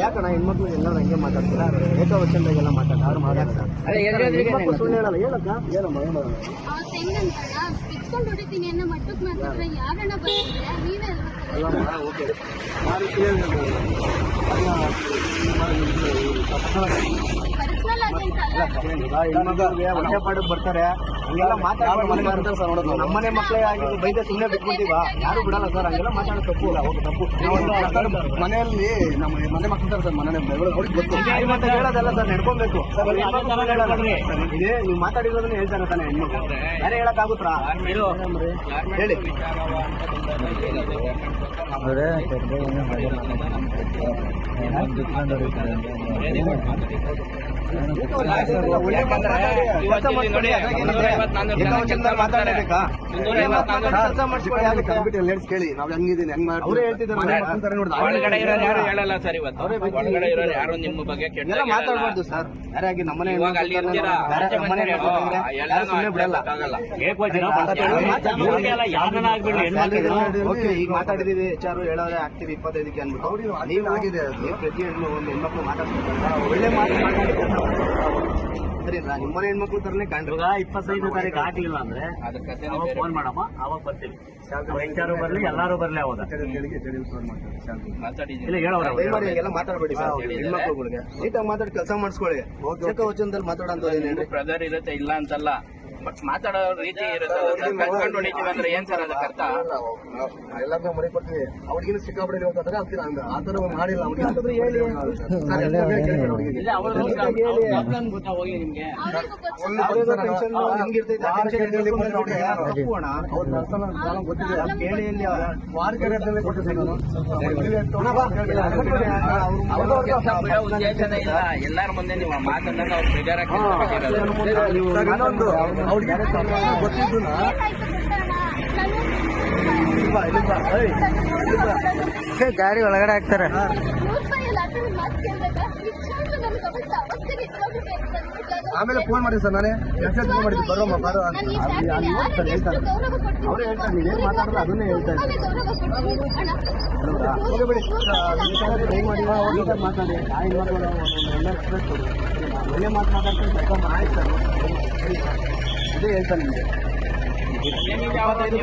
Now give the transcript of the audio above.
ಯಾಕಣ್ಣ ಹೆಣ್ಮಕ್ಳು ಎಲ್ಲರೂ ಹಂಗೆ ಮಾತಾಡ್ತೀರಾ ಏಕವಚನದಾಗೆಲ್ಲ ಮಾತಾಡ ಅವ್ರು ಮಾತಾಡ್ತಾರೆ ಸುಳ್ಳು ಹೇಳಲ್ಲ ಹೇಳಕ್ಕ ಏನಮ್ಮ ಹೇಳೋದು ಅಲ್ಲಮ್ಮ ಓಕೆ. ಆ ರೀತಿ ಹೇಳ್ಬೋದು ಪರ್ಸನಲ್ ಆಗಿ ಬರ್ತಾರೆ. ಹಂಗೆಲ್ಲ ಮಾತಾಡೋದು ಸರ್ ನಮ್ಮನೆ ಮಕ್ಕಳೇ ಆಗಿ ಬೈದ ಸುಮ್ಮನೆ ಬಿಟ್ಬಿಟ್ಟಿವ ಯಾರು ಬಿಡಲ್ಲ ಸರ್ ಹಂಗೆಲ್ಲ ಮಾತಾಡೋದು ತಪ್ಪು ಇಲ್ಲ ಹೋಗಿ ತಪ್ಪು. ಮನೆಯಲ್ಲಿ ನಮ್ಮ ಮನೆ ಮಕ್ಕಳು ಸರ್ ಮನೆ ಗೊತ್ತು ಮತ್ತೆ ಹೇಳೋದಲ್ಲ ಸರ್ ನಡ್ಕೊಬೇಕು. ಇದೇ ನೀವು ಮಾತಾಡಿರೋದನ್ನ ಹೇಳ್ತಾರೆ ತಾನೆ ಹೆಣ್ಮಕ್ಳು ಯಾರೇ ಹೇಳಕ್ಕಾಗುತ್ತಾ? ಹೇಳಿ. ಒಳ್ಳೆ ಮಾತಾಡಿ. ಕೇಳಿ ಅವರೇ ಸರ್ ಇವತ್ತು ಅವರೇ ನಮ್ಮನೆ ಇವಾಗ ಅಲ್ಲಿ ಬಿಡಲ್ಲ ಈಗ ಮಾತಾಡಿದೀವಿ ಎಚ್ ಆರ್ ಹೇಳೋರೆ ಆಗ್ತೀವಿ ಇಪ್ಪತ್ತೈದಕ್ಕೆ ಅನ್ಬಿಟ್ಟು ನೀವು ಆಗಿದೆ ನೀವು ಪ್ರತಿ ಹೆಣ್ಣು ಒಂದು ಹೆಣ್ಮಕ್ಳು ಮಾತಾಡ್ತಾರೆ ಒಳ್ಳೆ ಮಾತು ಸರಿ ನಿಮ್ಮನೆ ಹೆಣ್ಮಕ್ಳು ತರನೇ ಇಪ್ಪತ್ತೈದು ತಾರೀಕು ಆಗಿಲ್ಲ ಅಂದ್ರೆ ಅದ್ರ ಕಥೆ ಅವಾಗ ಫೋನ್ ಮಾಡಮ್ಮ ಅವಾಗ ಬರ್ತೀವಿ ಹೆಚ್ಚಾರು ಬರ್ಲಿ ಎಲ್ಲಾರು ಬರ್ಲಿ ಅವಾಗ. ಮಾತಾಡಿದ್ದೀನಿ. ಇಲ್ಲ ಹೇಳೋರ ದಯಮಾಡಿ ಹಂಗೆಲ್ಲ ಮಾತಾಡಬೇಡಿ ಸರ್ ಹೆಣ್ಮಕ್ಳುಗಳಿಗೆ ನೀಟಾಗಿ ಮಾತಾಡಿ ಕೆಲಸ ಮಾಡಿಸ್ಕೊಳ್ಳಿ. ಏನೇನ್ರಿ ಬ್ರದರ್ ಇರುತ್ತೆ ಇಲ್ಲ ಅಂತಲ್ಲ. ಬಟ್ ಮಾತಾಡೋ ರೀತಿ ಇರುತ್ತೆ ಹೊಡಿತೀವಿ ಅಂದ್ರೆ ಏನ್ ಸರ್ ಅದಕ್ಕೆ ಅರ್ಥ ಎಲ್ಲಾದ್ರೂ ಮನೆ ಕೊಡ್ತೀವಿ ಅವ್ರಿಗಿನ ಸಿಕ್ಕಾಪಡಿ ಆತರ ಅಂತೀರ ಹಂಗ ಆ ತರ ಮಾಡಿಲ್ಲ ಉದ್ದೇಶನೇ ಇಲ್ಲ ಎಲ್ಲಾರ ಮುಂದೆ ನೀವು ಮಾತಾಡಿದಾಗ ಅವ್ರು ಅವ್ರಿಗೆ ಗೊತ್ತಿದ್ದು ಗಾಡಿ ಒಳಗಡೆ ಹಾಕ್ತಾರೆ. ಆಮೇಲೆ ಫೋನ್ ಮಾಡಿ ಸರ್ ನಾನೇ. ಮೆಸೇಜ್ ಫೋನ್ ಮಾಡಿದ್ದು. ಬರೋಮ್ಮ ಬರೋ ಅಂತ. ನಾನು ಈ ಫ್ಯಾಮಿಲಿ ಯಾರಿಗೆ ಎಷ್ಟು ಗೌರವ ಕೊಡ್ತೀನಿ ಹೇಳ್ತಾರೆ ನೀವ್ ಏನು ಮಾತಾಡಲ್ಲ ಅದನ್ನೇ ಹೇಳ್ತಾ ಇದ್ದಾರೆ. ಬಿಡಿ. ಟ್ರೈ ಮಾಡಿ. ಹೋಗಿ ಮಾತಾಡಿ. ಆಯ್ತು ಹೆಣ್ಮಕ್ಳು ಎಲ್ಲ ರೆಸ್ಪೆಕ್ಟ್ ಕೊಡಿ. ಒಳ್ಳೆ ಮಾತು ಕರ್ಕೊಂಡ್ ಆಯ್ತು ಸರ್. ಅದೇ ಹೇಳ್ತಾರೆ ನಿಮಗೆ ಇಪ್ಪತ್ತೈದು